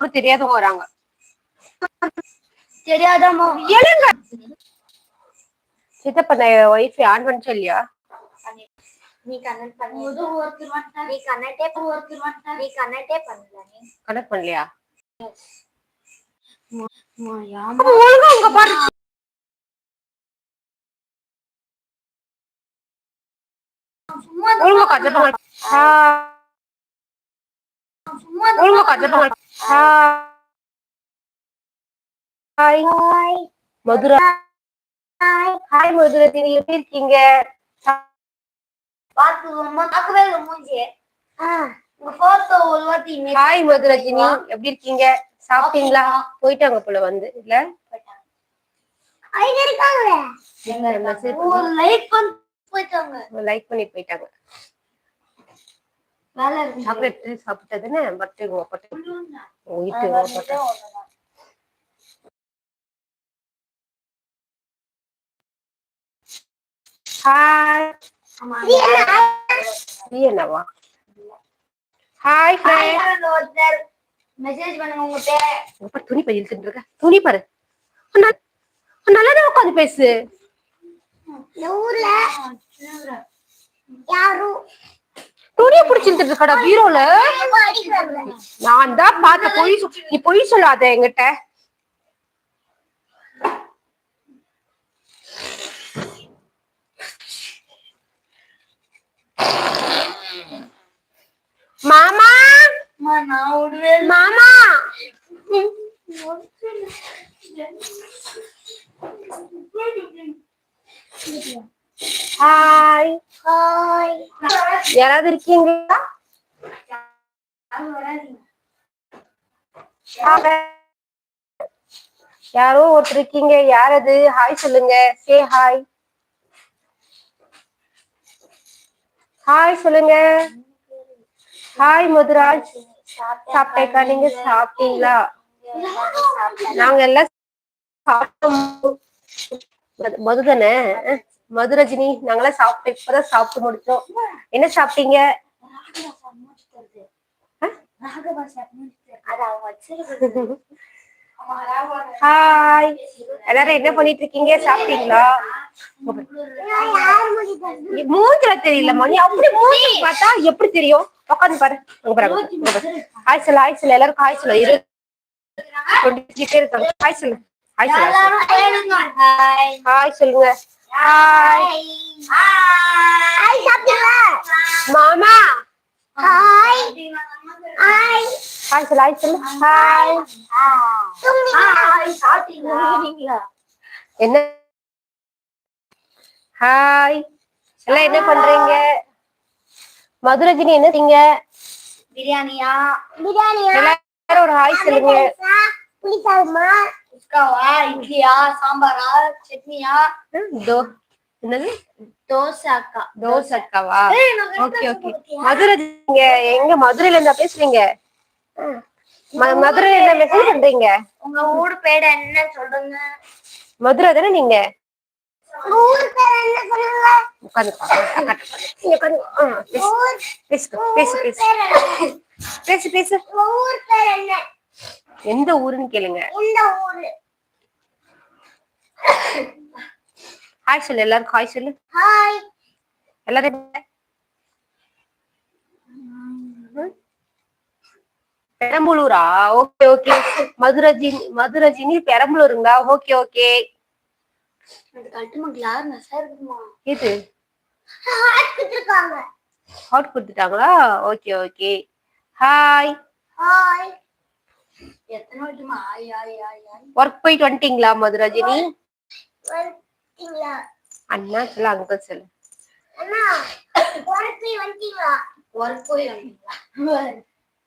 அப்புறம் தெரியாதவங்க வராங்க. தெரியாதம்மா எழுங்க. சித்தப்பா ஒய்ஃப் ஆன் பண்ணிச்சா இல்லையா? நீ கனெக்ட் பண்ணி. நீ கனெக்டே ஒருத்தர் நீ கனெக்டே பண்ணல நீ. கனெக்ட் பண்ணலையா? யாமா ஒழுங்கா உங்க பாரு ஒழுங்கா கஜப்பாங்க ஹாய் மதுரா ஹாய் மதுரா நீங்க எப்படி இருக்கீங்க? ஹாய் மதுரஜினி எப்படி இருக்கீங்க? சாப்பிட்டீங்களா? போயிட்டாங்க போல வந்து. இல்ல? ஐங்க இருக்காங்களே எங்க மெசேஜ் ஒரு லைக் பண்ணி போயிட்டாங்க லைக் பண்ணி போயிட்டாங்க வேலை இருக்கு சாக்லேட் சாப்பிட்டதுன்னு பட்டு பட்டு உயிட்டு பட்டு ஹாய் என்னவா? ஹாய் ஒருத்தர் மெசேஜ் பண்ணுங்க துணி பை இழுத்துட்டு இருக்க. துணி பாரு. நல்லா உட்காந்து பேசு. ஊர்ல யாரும் துணியை பிடிச்சிட்டு இருக்கடா பீரோல? நான் தான் பார்த்த பொய் நீ பொய் சொல்லாத என்கிட்ட. மாமா? மாமா? ஹாய் ஹாய் யாராவது இருக்கீங்களா? யாரோ ஒருத்தர் இருக்கீங்க. யார் அது? ஹாய் சொல்லுங்க. சே ஹாய் ஹாய் சொல்லுங்க. ஹாய் மதுராஜ். சாப்பிட்டேக்கா. நீங்க சாப்பிட்டீங்களா? நாங்க எல்லாம் சாப்பிட்டோம். மது- மது தானே மதுரஜினி நாங்கெல்லாம் சாப்பிட்டு இப்பதான் சாப்பிட்டு முடிச்சோம். என்ன சாப்பிட்டீங்க? ஹாய் எல்லாரும் என்ன பண்ணிட்டு இருக்கீங்க சாப்பிட்டீங்களா மூஞ்சில தெரியல மணி. அப்படி மூஞ்சி பார்த்தா எப்படி தெரியும்? உட்காந்து பாரு. ஹாய் சொல்லு ஹாய் சொல்லு எல்லாருக்கும் ஹாய் சொல்லு இரு. டுவெண்ட்டி பேர் இருக்காங்க ஹாய் சொல்லு ஹாய் சொல்லு ஹாய் ஹாய் சொல்லுங்க. ஹாய் சாப்பிட்டீங்களா மாமா ஹாய் ஹாய் ஹாய் சொல்லு ஹாய் சொல்லு ஹாய் ஹாய் சாப்பிட்டீங்களா என்ன? ஹாய் எல்லாம் என்ன பண்றீங்க? மதுரஜினி என்ன செய்ங்க பிரியாணியா? பிரியாணியா எல்லாரும் ஒரு ஹாய் சொல்லுங்க. புளிசாதமா உஸ்காவா இட்லியா சாம்பாரா சட்னியா? தோ என்னது? தோசை அக்கா தோசை அக்காவா ஏய், நான் ஓகே ஓகே. மதுரை நீங்க எங்க மதுரையில இருந்தா பேசுறீங்க? மதுரையில என்ன மெசேஜ் பண்றீங்க? உங்க ஊர் பேர் என்ன சொல்லுங்க? மதுரை தானே நீங்க? உங்க ஊர் பேர் என்ன சொல்லுங்க? உட்காந்து பேசு. பேசு பேசு பேசு பேசு. உங்க ஊர் பேர் என்ன? எந்த ஊருன்னு கேளுங்க. ஹாய் சொல்லு எல்லாருக்கும் ஹாய் சொல்லு. ஹாய் எல்லாரும் பெரம்பலூரா? ஓகே ஓகே மதுரஜினி மதுரஜினி பெரம்பலூருங்களா? ஓகே ஓகே கொடுத்துருக்காங்க. Heart கொடுத்துட்டாங்களா? Okay okay hi hi work போயிட்டு வந்துட்டீங்களா மதுரஜினி? அண்ணா சொல்ல அங்கிள் சொல்லு.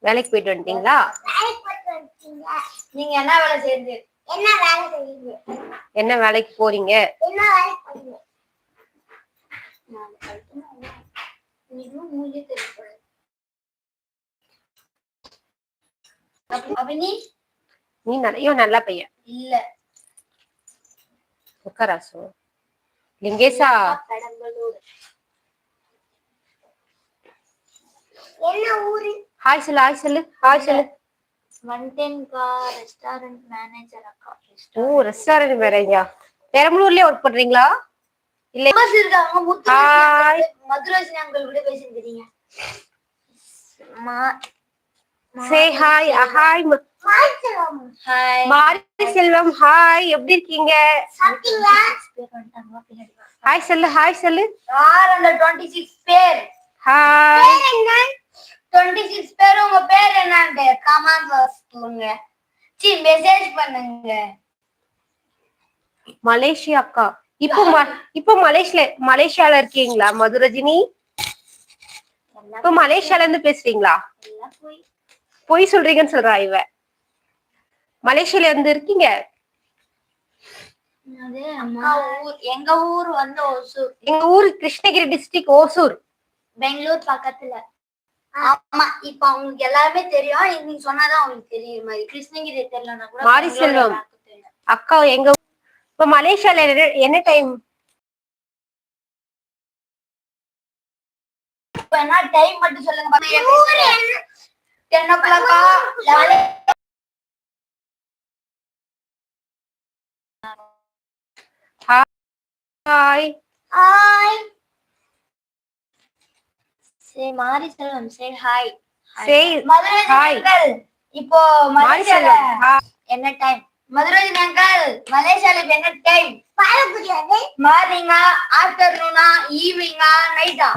வேலைக்கு போயிட்டு வந்துட்டீங்களா? வேலைக்கு போய் வந்துட்டீங்களா நீங்க என்ன வேலை செய்யுது என்ன வேலை செய்யுது என்ன வேலைக்கு போறீங்க? என்ன அபினி? நீ நிறைய நல்ல பையன். இல்ல. உட்காராசு பெரம்பலூர் என்ன ஊரு? ஹாய் சொல்லு ஹாய் சொல்லு ஹாய் சொல்லு. வந்துட்டேன்க்கா ரெஸ்டாரண்ட் மேனேஜர் அக்கா ஓ ரெஸ்டாரண்ட் வேறங்க பெரம்பலூர்லயே ஒர்க் பண்றீங்களா? இல்ல. இருக்காங்க. மதுராஜினி அங்கிள். கூட பேசிருக்கீங்க சே ஹாய் ஹாய் மாரி செல்வம் ஹாய் எப்படி இருக்கீங்க. ஹாய் சொல்லு ஹாய் சொல்லு. யார் அந்த 26 பேர்? ஹாய் என்ன? 26 பேர் உங்க பேர் என்னன்னு கமெண்ட் சொல்லுங்க சி மெசேஜ் பண்ணுங்க. மலேசியா அக்கா. இப்போ இப்போ மலேசியா மலேசியால இருக்கீங்களா மதுரஜினி? இப்போ மலேசியால இருந்து பேசுறீங்களா? போய் சொல்றீங்கன்னு சொல்றா இவ. மலேசியால இருந்து இருக்கீங்க? அது அம்மா. ஊர் எங்க ஊர் வந்து ஒசூர் எங்க ஊர் கிருஷ்ணகிரி டிஸ்ட்ரிக்ட் ஓசூர். பெங்களூர் பக்கத்துல. ஆமா இப்ப அவங்களுக்கு எல்லாருமே தெரியும். நீங்க சொன்னாதான் அவங்களுக்கு தெரியும் மாதிரி. கிருஷ்ணகிரி தெரியலன்னா கூட மாரி செல்வம். அக்கா எங்க இப்ப மலேசியால என்ன- என்ன டைம் இப்ப என்ன டைம் மட்டும் சொல்லுங்க. டென் ஓ கிளாக்கா eleven hi hi say Mari Selvam say hi say Madurai hi இப்போ மலேசியால. என்ன டைம் மதுரை அங்கிள் மலேசியால என்ன டைம் மார்னிங்கா ஆஃப்டர்நூனா ஈவினிங்கா நைட்டா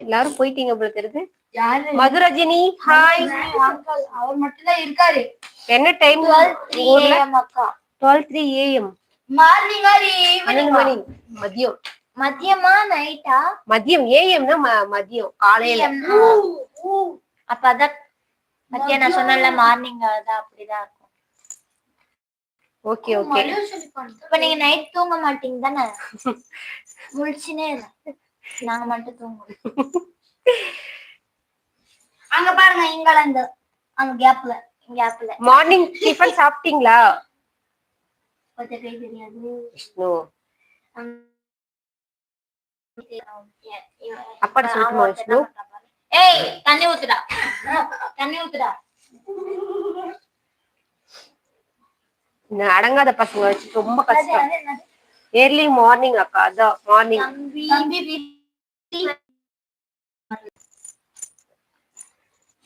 எல்லாரும் போயிட்டீங்க போல தெரியுது. மதுரஜினி ஹாய் அங்கிள் அவர் மட்டும் தான் இருக்காரு. என்ன டைம் அக்கா. டுவெல் த்ரீ ஏஎம் பன்னெண்டு மணி ஈவினிங் மதியம். மதியமா? நைட்டா மதியம். ஏஎம்னா மதியம். காலையில. அப்ப அதான் மத்தியா நான் சொன்னல மார்னிங் அதான் அப்படிதான் இருக்கும். Okay okay. இப்ப நீங்க நைட் தூங்க மாட்டீங்க தானே முழிச்சுனே. நாங்க மட்டும் தூங்குவோம். அங்க பாருங்க இங்க அந்த அங்க கேப்ல கேப்ல மார்னிங் டிஃபன் சாப்பிட்டீங்களா? தெரியாது. விஷ்ணு? ஏய் தண்ணி ஊத்துடா. தண்ணி ஊத்துடா. அடங்காத பசங்க வச்சு ரொம்ப கஷ்டம்? ஏர்லி மார்னிங் அக்கா அதான் மார்னிங்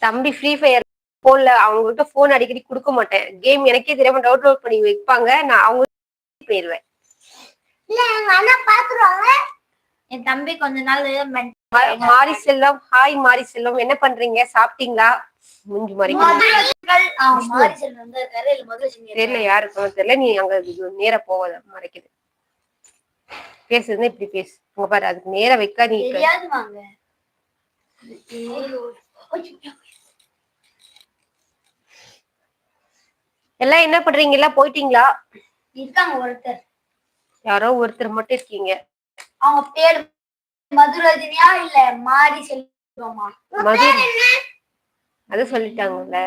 தம்பி ஃப்ரீ ஃபயர் போன்ல அவங்க கிட்ட போன் அடிக்கடி கொடுக்க மாட்டேன். கேம் எனக்கே தெரியாம டவுன்லோட் பண்ணி வைப்பாங்க. நான் அவங்க பாத்துருவாங்க. என் தம்பி கொஞ்ச நாள் மாரி செல்லம். ஹாய் மாரி செல்லம். என்ன பண்றீங்க? சாப்பிட்டீங்களா? முஞ்சி மாதிரி தெரியல யாருக்கும் தெரியல. நீ அங்க நேரா போகாத மறைக்குது பேசுறது இப்படி பேசு. உங்க பாரு அதுக்கு நேரா வைக்க நீ தெரியாது வாங்க எல்லாம் என்ன பண்றீங்க? எல்லாம் போயிட்டீங்களா? இருக்காங்க ஒருத்தர். யாரோ ஒருத்தர் மட்டும் இருக்கீங்க. அவங்க பேர் மதுரஜினியா இல்ல மாரி செல்வமா? மது அது சொல்லிட்டாங்கல்ல.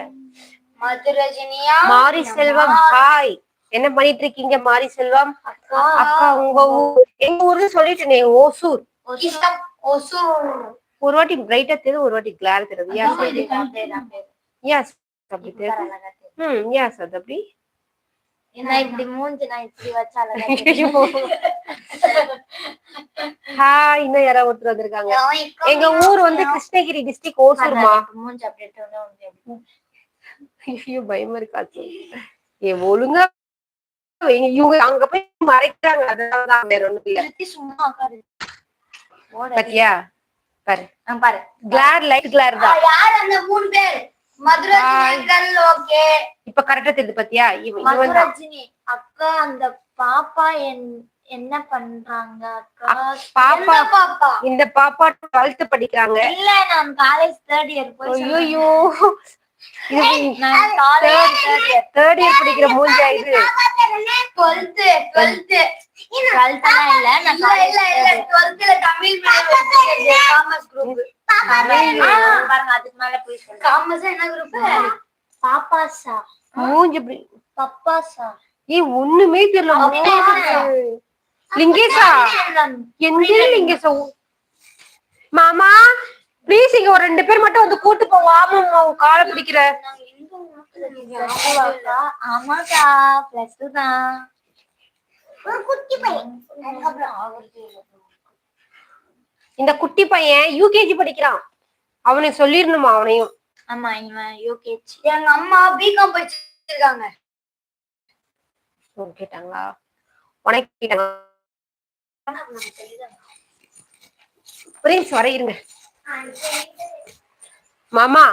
மதுரஜினியா மாரி செல்வம் ஹாய். என்ன பண்ணிட்டு இருக்கீங்க மாரி செல்வம்? அக்கா. உங்க ஊர் எங்க ஊர்ல சொல்லிட்டேனே ஓசூர். ஒசூர் ஒரு வாட்டி பிரைட்டா தெரியுது ஒரு வாட்டி கிளார் தெரியுது. யாஸ் அப்படி தெரியுது. ம் யாஸ் அது அப்படி. இன்னும் யாராவது ஒருத்தர் வந்திருக்காங்க. எங்க ஊர் வந்து கிருஷ்ணகிரி டிஸ்ட்ரிக்ட் ஓசூர்மா? ஐயோ பயமா இருக்காச்சு ஏ ஒழுங்கா வைங்க. இவங்க அங்க போய் மறைக்கிறாங்க. அதான் வேற ஒண்ணும் இல்ல. பாத்தியா? பாரு பாரு. கிளார் லைட் கிளார் தான். யார் அந்த மூணு பேர்? மதுரஜினி ஓகே. இப்ப கரெக்ட்டா தெரியுது பாத்தியா? மதுரஜினி அக்கா அந்த பாப்பா என் என்ன பண்றாங்க பாப்பா இந்த பாப்பா 12th படிக்கிறாங்க. இல்ல காலேஜ் 3rd இயர் போய் ஐயோ நான் காலேஜ் இயர் படிக்கிற மூஞ்சா இது 12th 12th 12th இல்ல நான் இல்ல இல்ல பாருங்க அதுக்கு மேல போய் சொல்லுங்க. காமர்ஸ் என்ன குரூப் பாப்பாசா மூஞ்சி இப்படி. பப்பாசா ஏய் ஒண்ணுமே தெரியல. லிங்கேஷா? எந்த லிங்கேஷா? மாமா ப்ளீஸ் இங்க ஒரு ரெண்டு பேர் மட்டும் வந்து கூட்டு போங்க. ஆமாம்மா உன் காலை பிடிக்கிற. ஆமாக்கா. பிளஸ் டூ தான். ஒரு குட்டி பையன். இந்த குட்டி பையன் யூகேஜி படிக்கிறான். அவனுக்கு சொல்லிடணுமா அவனையும்? ஆமா இவன் யூகேஜி எங்க அம்மா பிகாம் படிச்சிருக்காங்க. கேட்டாங்களா? உனக்கு கேட்டாங்களா? பிரின்ஸ் வர இருங்க. மாமா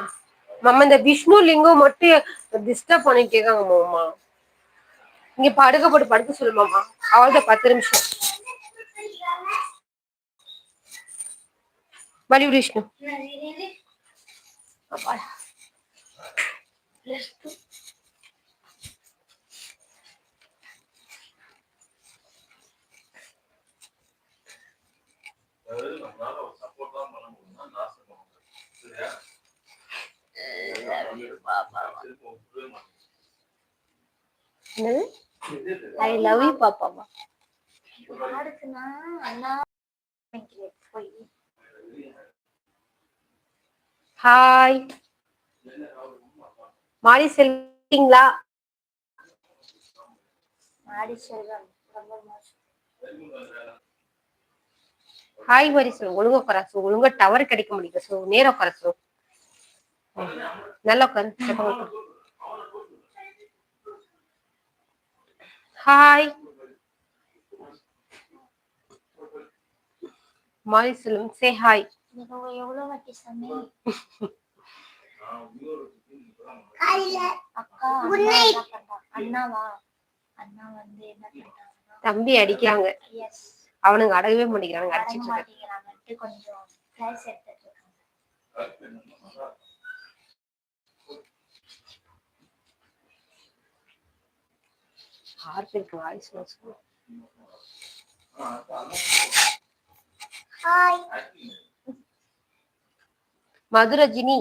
மாமா இந்த விஷ்ணு லிங்கம் மட்டும் டிஸ்டர்ப் பண்ணிட்டு இருக்காங்க மாமா. இங்க படுக்க போட்டு படுக்க சொல்லு மாமா. அவ்வளவுதான் பத்து நிமிஷம். அப்பா. என்னது? ஐ லவ் யூ பாப்பாமா. யாருக்குன்னா அண்ணா போய். ஹாய் மாறி செல்வீங்களா மாடி செல்வம் ஹாய் மாரி சொல் ஒழுங்கா உட்கார சோ ஒழுங்கா டவர் கிடைக்க முடியல சோ நேரா உட்கார நல்லா எப்ப உட்காரு. ஹாய் மாரி செல்வம் சே ஹாய் நீங்க எவ்வளவு வாட்டி அக்கா அண்ணாவா? அண்ணா வந்து என்ன பண்றாங்கன்னா தம்பி அடிக்கிறாங்க. எஸ் அவனுங்க அடகவே மாட்டேங்கிறாங்க அடிச்சிட்டு இருக்காங்க. மாட்டேங்கிறாங்கன்ட்டு கொஞ்சம் கிளாஸ் எடுத்துட்டு இருக்காங்க. ஆறு பேருக்கு வாய்ஸ் ஹாய் மதுரஜினி.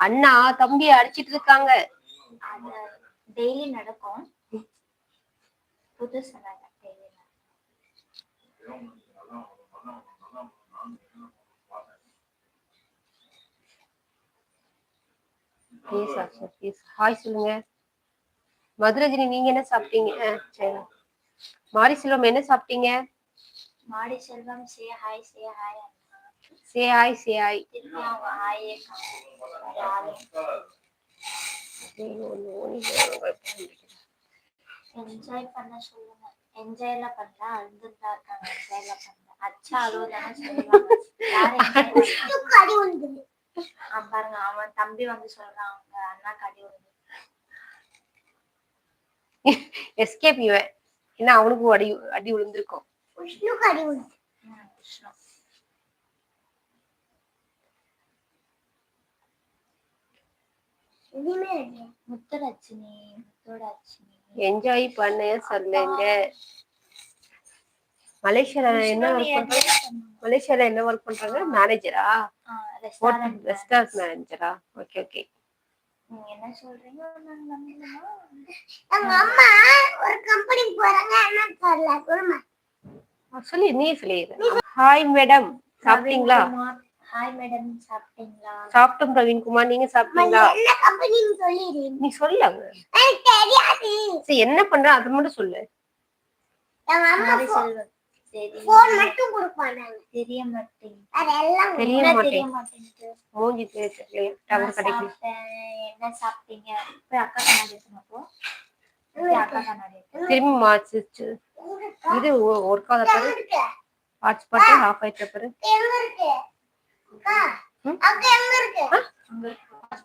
அண்ணா தம்பி அடிச்சிட்டு இருக்காங்க. டெய்லி நடக்கும். புது ஹாய் சொல்லுங்க. மதுரஜினி நீங்க என்ன சாப்பிட்டீங்க? சரி. மாரி செல்வம் என்ன சாப்பிட்டீங்க? மாடி Selvam say hi say hi say hi say hi enjoy பண்ண சொல்லுங்க. என்ஜாய் எல்லாம் பண்ணல அழுதுதான் இருக்காங்க. என்ஜாய் எல்லாம் பண்ணல அச்சா அழுவதானே சொல்லுவாங்க. பாருங்க. அவன் தம்பி வந்து சொல்றான் அவங்க அண்ணா கடி விடுது எஸ்கேப் இவன். ஏன்னா அவனுக்கும் அடி அடி விழுந்திருக்கும் விஷ்ணுக்கு அடி ம், விஷ்ணு. எதுவுமே இல்லை முத்துலட்சுமி முத்துலட்சுமி. என்ஜாய் பண்ண சொல்லுங்க. மலேசியால என்ன ஒர்க் பண்றாங்க? மலேசியால என்ன ஒர்க் பண்றாங்க? மேனேஜரா ரெஸ்டாரண்ட் மேனேஜரா ஓகே ஓகே நீங்க என்ன சொல்றீங்க? எங்க அம்மா ஒரு கம்பெனிக்கு போறாங்க. என்ன தெரியல. சொல்லி நீ சொல்லிடு. ஹாய் மேடம் சாப்பிட்டீங்களா? ஹாய் மேடம் சாப்பிட்டீங்களா? சாப்பிட்டோம் பிரவீன்குமார். நீங்க சாப்பிட்டீங்களா? என்ன கம்பெனின்னு சொல்லிடு நீ சொல்லு தெரியாது. சரி என்ன பண்ற? அது மட்டும் சொல்லு. போன் மட்டும் கொடுப்பாங்க தெரிய மாட்டேங்குது. அதெல்லாம் தெரிய என்ன தெரிய மாட்டேன் மாட்டேங்குது. மூஞ்சி தெரியல டவர் கிடைக்கல சாப்பிட்டேன். என்ன சாப்பிட்டீங்க? போய் அக்கா கண்ணாடி எடுத்துன்னு போ. போய் அக்கா கண்ணாடி எடுத்து திரும்பி மாச்சிச்சு இது ஒர்க் ஆகாத பாரு. இருக்கு? வாட்ச் பாட்டு ஆஃப் ஆயிட்ட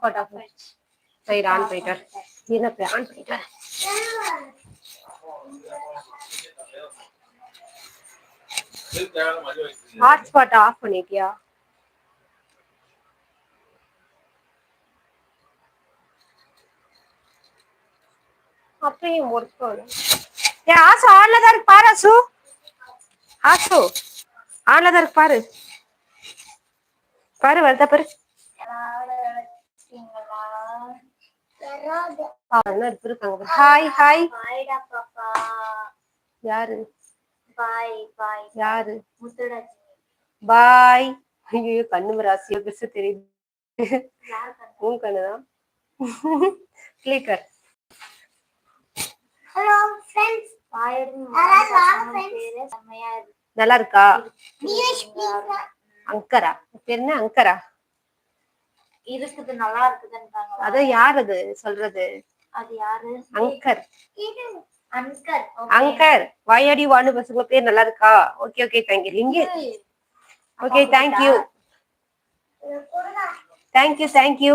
பாட்டு ஆஃப் சரி ஆன் போயிட்டார் போய் ஆன் போயிட்டார் ஹாட் ஸ்பாட் ஆஃப் பண்ணிட்டியா? அப்பயும் ஒர்க் ஆகல ஏ ஆசு ஆன்ல தான் இருக்கு பாரு ஆசு. ஆசு ஆன்ல தான் இருக்கு பாரு. பாரு வருதா பாரு. ஹாய் ஹாய் யாரு பாய் பாய் யாரு? பாய் ஐயோ கண்ணு ராசியோ பெருசு தெரியுது. உன் கண்ணுதான் கிளிக்கர். நல்லா இருக்கா? அங்கரா? பேர் என்ன? அங்கரா? இருக்குது நல்லா இருக்குதுன்றாங்க அதான் யார் அது? சொல்றது. அது யாரு? அங்கர். இது அன்கர் அங்கர். வாயாடி வானு பசங்க பேர் நல்லா இருக்கா? ஓகே ஓகே தேங்க்யூ இங்க. ஓகே தேங்க்யூ கொடுங்க. Thank you thank you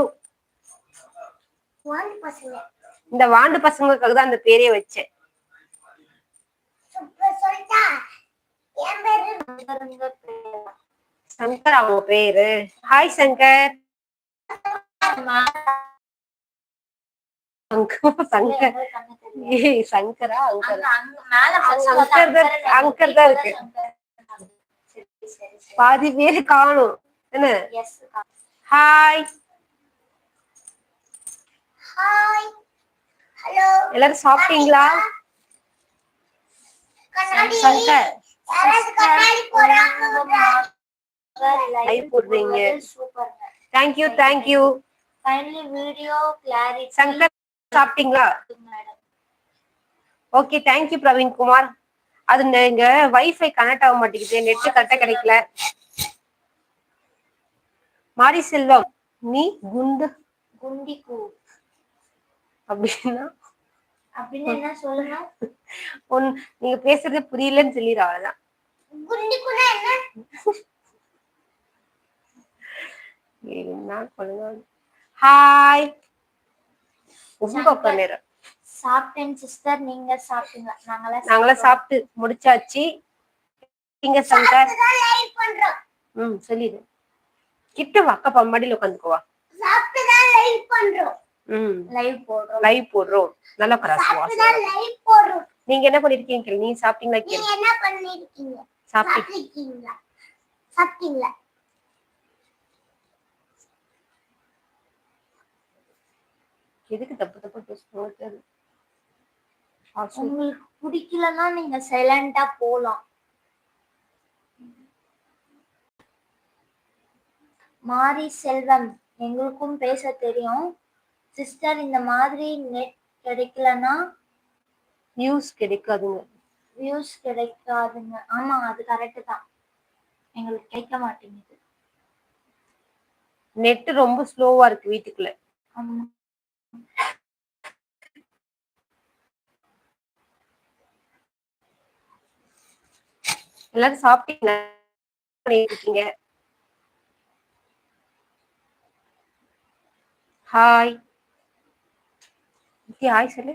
one பசங்க. இந்த வாண்டு பசங்களுக்காக தான் அந்த பேரே வச்சேன். சொல்லிட்டா. என் பேரு. சங்கர் அவங்க பேரு. ஹாய் சங்கர். சங்கர். சங்கரா அங்கரா? அங்கர் தான் அங்கர் தான் இருக்கு. பாதி பேரு காணும். என்ன? ஹாய் ஹாய் ஹலோ எல்லாரும் சாப்பிட்டீங்களா? சங்கர். Live போடுறீங்க. Thank you thank you finally video clarity Shankar சாப்பிட்டீங்களா? ஓகே தேங்க்யூ பிரவீன் குமார் அது இங்க வைஃபை கனெக்ட் ஆக மாட்டேங்குது. நெட் கரெக்டா கிடைக்கல. மாரி செல்வம். நீ குண்டு. குண்டிக்கு. அப்படின்னா? அப்படின்னு என்ன சொல்லுங்க உன் நீங்க பேசுறது புரியலன்னு சொல்லிடு அவ்வளவுதான். என்ன சொல்லுங்க ஹாய் ரொம்ப நேரம் சாப்பிட்டேன் சிஸ்டர் நீங்க சாப்பிட்டீங்களா நாங்களா நாங்களாம் சாப்பிட்டு முடிச்சாச்சு. நீங்க சங்கர் ம் சொல்லிடு. கிட்ட வாக்க பம்மாடியில் உட்காந்துக்குவா சாப்பிட்டு தான் லைவ் பண்றோம். ம். லைவ் போடுறோம். லைவ் போடுறோம். நல்லா லைவ் போடுறோம். நீங்க என்ன பண்ணிருக்கீங்க நீங்க சாப்பிட்டீங்களா நீங்க என்ன பண்ணிருக்கீங்க? சாப்பிட்டு. சாப்பிட்டீங்களா? சாப்பிட்டீங்களா? எதுக்கு தப்பு தப்பு பேசுறோம் உங்களுக்கு பிடிக்கலன்னா நீங்க சைலண்டா போலாம். மாரி செல்வம் எங்களுக்கும் பேச தெரியும். சிஸ்டர் இந்த மாதிரி நெட் கிடைக்கலன்னா நியூஸ் கிடைக்காதுங்க. வியூஸ் கிடைக்காதுங்க. ஆமா அது கரெக்ட் தான். எங்களுக்கு கிடைக்க மாட்டேங்குது. நெட் ரொம்ப ஸ்லோவா இருக்கு வீட்டுக்குள்ள. ஆமா. எல்லாரும் சாப்பிட்டீங்க ஹாய் ஹாய் சொல்லு.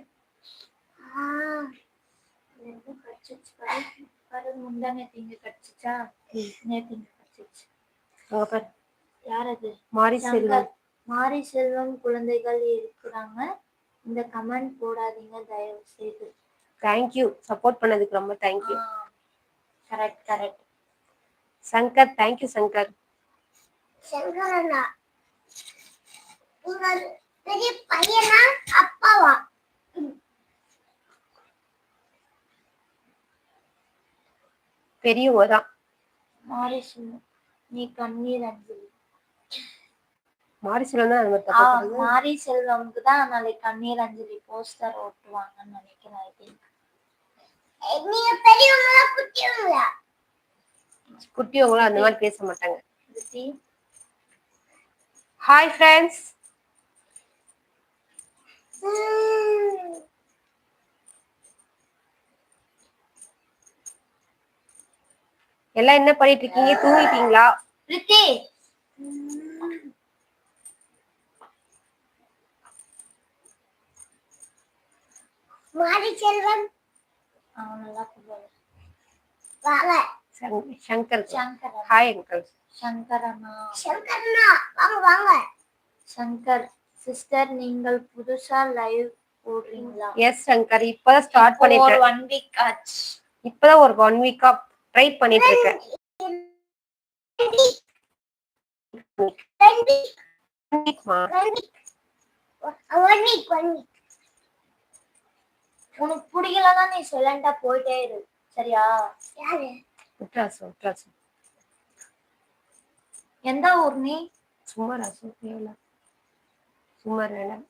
யார் அது மாரி செல்வம் மாரி செல்வம் குழந்தைகள் இருக்கிறாங்க. இந்த கமெண்ட் போடாதீங்க தயவு செய்து தேங்க்யூ சப்போர்ட் பண்ணதுக்கு ரொம்ப thank you correct correct Shankar thank you Shankar. சங்கரண்ணா உங்க பெரிய பையனா அப்பாவா? பெரியவங்க தான் மாரி செல்வம் நீ கண்ணீர் அஞ்சலி. மாரி செல்வம் தான் மாதிரி. மாரி செல்வம்க்கு தான் நாளைக்கு கண்ணீர் அஞ்சலி போஸ்டர் ஓட்டுவாங்கன்னு நினைக்கிறேன் ஐ திங்க் நீங்க பெரியவங்களா குட்டியவங்களா குட்டியவங்களும் அந்த மாதிரி பேச மாட்டாங்க ஹாய் ஃப்ரெண்ட்ஸ் எல்லாம் என்ன பண்ணிட்டு இருக்கீங்க? தூங்கிட்டீங்களா? ரித்தி மாரி செல்வம் அவன் நல்லா கூப்பிடுவாரு வாங்க சங்க- சங்கர் சங்கர் ஹாய் அங்கிள் சங்கர் அண்ணா சங்கரண்ணா வாங்க வாங்க சங்கர் சிஸ்டர் நீங்கள் புதுசா லைவ் போடுறீங்களா எஸ் சங்கர் இப்பதான் ஸ்டார்ட் ஒரு பண்ணிட்டேன் ஒன் வீக் ஆச்சு இப்பதான் ஒரு ஒன் வீக்கா ட்ரை பண்ணிட்டு இருக்கேன் ஒன் வீக் ஒன் வீக் உனக்கு பிடிக்கலன்னா நீ சைலண்டா போயிட்டே இரு. சரியா? யாரு? விட்ராசு விட்ராசு எந்த ஊர் நீ? சும்மா ரசம் தேவையில்ல சும்மா வேண்டாம்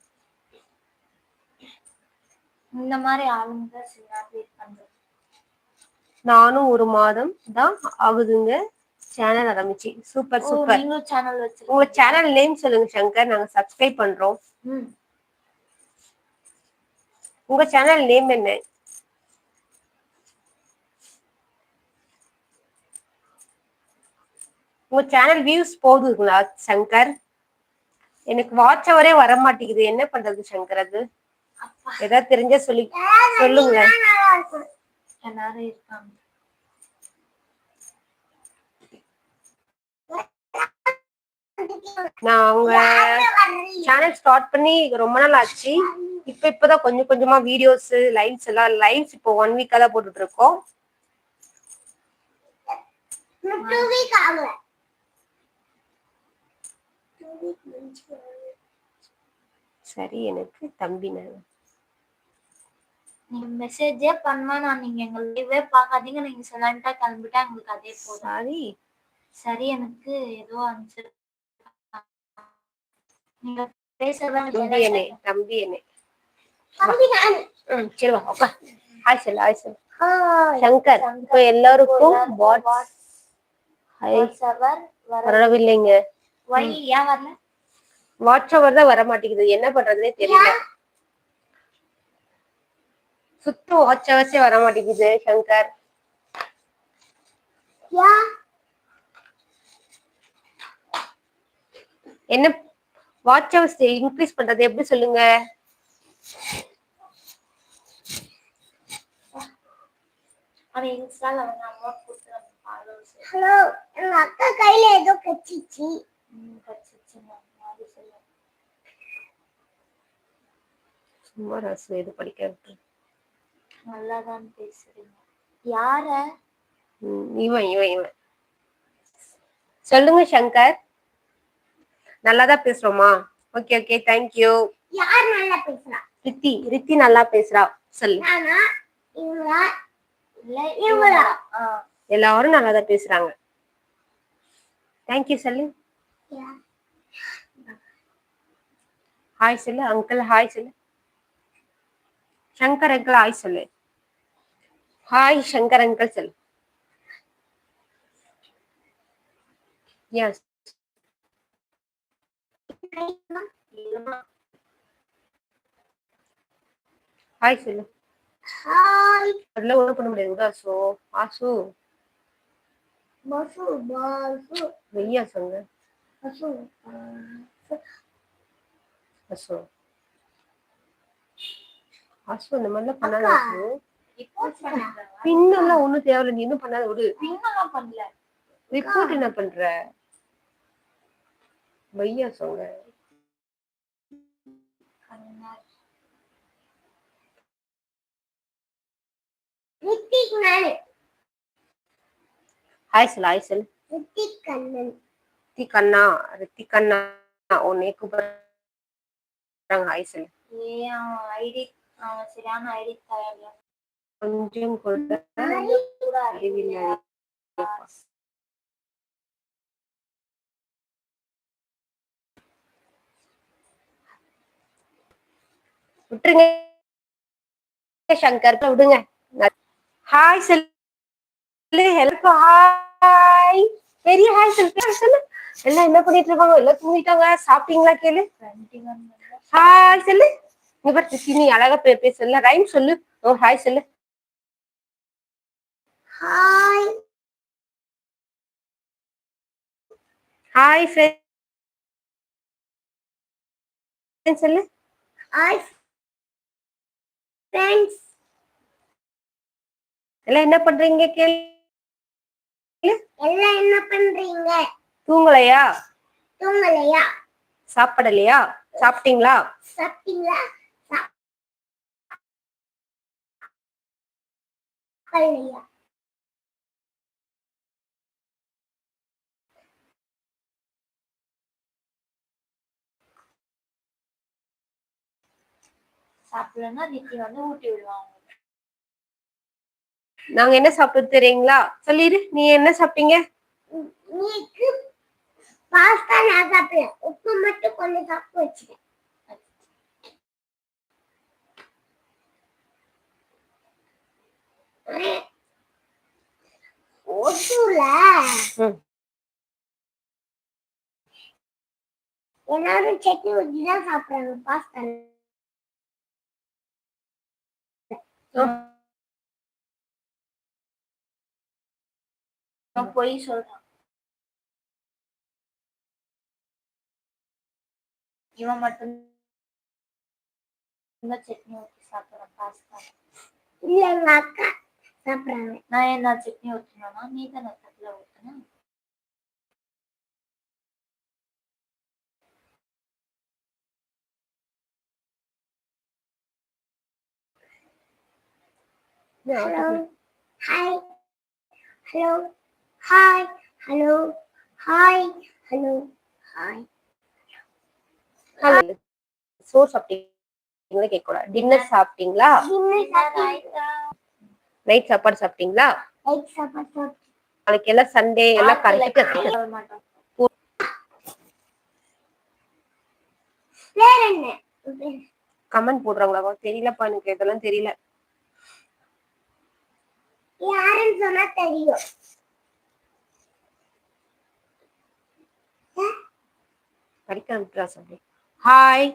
இந்த மாதிரி ஆளுங்க பண்றது நானும் ஒரு மாதம் தான் ஆகுதுங்க. சேனல் ஆரம்பிச்சு. சூப்பர் சூப்பர் சேனல் உங்க சேனல் நேம் சொல்லுங்க சங்கர். நாங்க சப்ஸ்கிரைப் பண்றோம். ம். உங்க சேனல் நேம் என்ன? உங்க சேனல் வியூஸ் போகுதுங்களா சங்கர்? எனக்கு வாட்ச் அவரே வர மாட்டேங்குது என்ன பண்றது சங்கர் அது? ஏதாவது தெரிஞ்சா சொல்லி சொல்லுங்க. எல்லாரும் இருக்காங்க நான் உங்க சேனல் ஸ்டார்ட் பண்ணி ரொம்ப நாள் ஆச்சு. இப்ப இப்பதான் கொஞ்சம் கொஞ்சமா வீடியோஸ் லைவ்ஸ் எல்லாம் லைவ்ஸ் இப்போ ஒன் வீக்கா தான் போட்டுட்டு இருக்கோம் சரி எனக்கு தம்பி நீங்க மெசேஜே பண்ணா நான் நீங்க எங்க லைவே பார்க்காதீங்க. நீங்க சைலண்டா கிளம்பிட்டா எங்களுக்கு அதே போதும். சாரி சரி எனக்கு ஏதோ அனுப்பிச்சு நீங்க பேசுறதா தம்பி என்னே தம்பி என்னே. தம்பி நான். ம் சரி வா உட்கா. ஹாய் சொல்லு ஹாய் சொல்லு. ஹாய் சங்கர் இப்போ எல்லாருக்கும் வாட்ஸ் ஹாய் சவர் வர வரவில்லைங்க. வை ஏன் வரல? வாட்ஸ் அவர் தான் வர மாட்டேங்குது என்ன பண்றதுனே தெரியல. சுத்தம் வாட்ச் அவர்ஸே வர மாட்டேங்குது சங்கர். என்ன வாட்ச் ஹவர்ஸ் இன்க்ரீஸ் பண்றது எப்படி சொல்லுங்க? அவன் இன்ஸ்டால அமௌண்ட் கொடுத்து ஹலோ எங்க அக்கா கையில ஏதோ கச்சிச்சு. கச்சிச்சு மாதிரி. சும்மா ரசம் இது படிக்கிறது நல்லாதான் பேசுறீங்க. யார? இவன் இவன் இவன். சொல்லுங்க சங்கர். நல்லாதான் பேசுறோமா? ஓகே ஓகே தேங்க்யூ யார் நல்லா பேசுறா? ரித்தி ரித்தி நல்லா பேசுறா. சொல்லு. எல்லாரும் நல்லாதான் பேசுறாங்க. தேங்க்யூ சொல்லு. ஹாய் சொல்லு. அங்கிள் ஹாய் சொல்லு. சங்கர் அங்கிள் ஹாய் சொல்லு. ஹாய் சங்கர் அங்கிள் சொல்லு. எஸ் ஹாய் சொல்லு. ஹாய் அதெல்லாம் ஒண்ணும் பண்ண முடியாது. ஆசு ஆசு. பசு பசு. வெய்யா சொங்க பசு ஆசு ஆசு இந்த மாதிரிலாம் பண்ணாத பண்ணுங்க பின்னெல்லாம் ஒண்ணும் தேவையில்ல. நீ இன்னும் பண்ணாத விடு. பின்னெல்லாம் பண்ணல. ரிப்போர்ட் என்ன பண்ற? வையா சொங்க ஹாய் சொல்லு ஹாய் சொல்லு ரித்திக் அண்ணா ரித்திக் அண்ணா உன்னை கூப்பிடுறாங்க ஹாய் தயாரில கொஞ்சம் கூட அறிவில்லை. விட்டுருங்க. சங்கர் விடுங்க. ஹாய் சொல்லு ஹெல்ப் ஹாய் பெரிய ஹாய் சொல்லு சொல்லு எல்லாம் என்ன பண்ணிட்டு இருக்காங்க? எல்லாம் தூங்கிட்டாங்க. சாப்பிட்டீங்களா கேளு. ஹாய் சொல்லு இங்க பாரு நீ அழகா பே பேசல ரைம் சொல்லு. ஓ ஹாய் சொல்லு ஹாய் ஹாய் ஃப்ரெண்ட் சொல்லு ஹாய் ஃப்ரெண்ட்ஸ் எல்லாம் என்ன பண்றீங்க கேளு. எல்லாம் என்ன பண்றீங்க? தூங்கலையா? தூங்கலையா? சாப்பிடலையா? சாப்பிட்டீங்களா? சாப்பிட்டீங்களா? சாப்பிடலையா? சாப்பிடலன்னா திட்டி வந்து ஊட்டி விடுவாங்க. நாங்க என்ன சாப்பிட்டு தெரியுங்களா? சொல்லிடு நீ என்ன சாப்பிட்டீங்க? பாஸ்தா நான் சாப்பிடல. உப்பு மட்டும் கொஞ்சம் சாப்பிட்டு வச்சுட்டேன். ஒட்டுல ம். எல்லாரும் சட்னி ஊத்தி தான் சாப்பிடுறாங்க பாஸ்தா நான் பொய் சொல்றான் இவன் மட்டும் இந்த சட்னி ஊத்தி சாப்பிடுறான் பாஸ்தா இல்ல எங்க அக்கா சாப்பிடுறாங்க நான் என்ன சட்னி ஊத்தினா நீ தானே தட்டுல ஊத்துன hello hi hello hi hello hi hello hi சோறு சாப்பிட்டீங்களா? கேட்க கூடாது டின்னர் சாப்பிட்டீங்களா? நைட் சாப்பாடு சாப்பிட்டீங்களா? நாளைக்கு எல்லாம் சண்டே எல்லாம் கரெக்ட் கமெண்ட் போடுறாங்களா? தெரியலப்பா எனக்கு. இதெல்லாம் தெரியல. யாருன்னு சொன்னா தெரியும். படிக்க அனுப்புறா சொல்லி. ஹாய்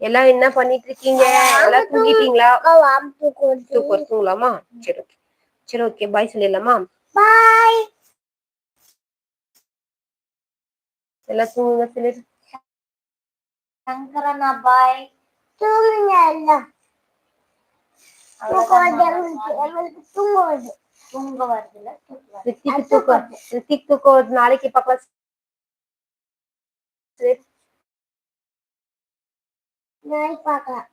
எல்லாம் என்ன பண்ணிட்டு இருக்கீங்க எல்லாம் தூங்கிட்டீங்களா? தூக்கம் தூங்கலாமா? சரி ஓகே சரி ஓகே பாய் சொல்லிடலாமா? பாய் எல்லாம் தூங்குங்க சொல்லிடு சங்கரனா பாய் தூங்குங்க எல்லாம். வருது எங்களுக்கு தூங்க வருது. தூங்க வருதுல ரித்திக்கு தூக்கம் ரித்திக் தூக்கம் வருது. நாளைக்கு பார்க்கலாம்.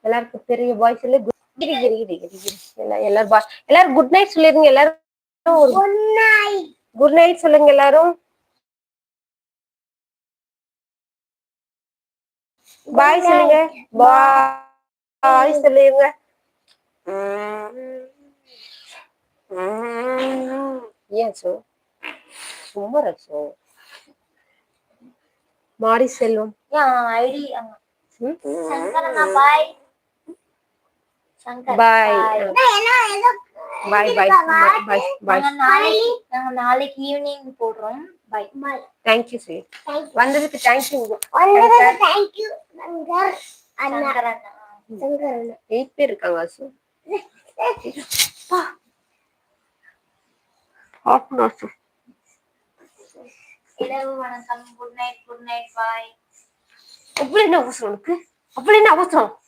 எல்லாருக்கும் பெரிய பாய் good- கிரி கிரி கிரி கிரி கிரி. எல்லா- எல்லாரும் பாய் எல்லாரும் குட் நைட் சொல்லிருங்க. எல்லாரும் ஒரு குட் நைட் சொல்லுங்க எல்லாரும். பாய் சொல்லுங்க. பாய் சொல்லிருங்க. ஏன் சோ சும்மா ரசோ மாடி செல்வம் ஐடி பாய் பாய் பாய் பாய் பாய் பாய் நாங்க நாளைக்கு ஈவினிங் போடுறோம். பை தேங்க்யூ சரி வந்ததுக்கு தேங்க்யூ வந்ததுக்கு தேங்க்யூ சங்கர் அண்ணா சங்கர் அண்ணா சங்கர் அண்ணா. எயிட் பேர் இருக்காங்க அசு ஆஃப் நர்ஸ் இரவு வணக்கம். Good night good night bye அவ்வளவு என்ன அவசரம் உனக்கு? அவ்வளவு என்ன அவசரம்?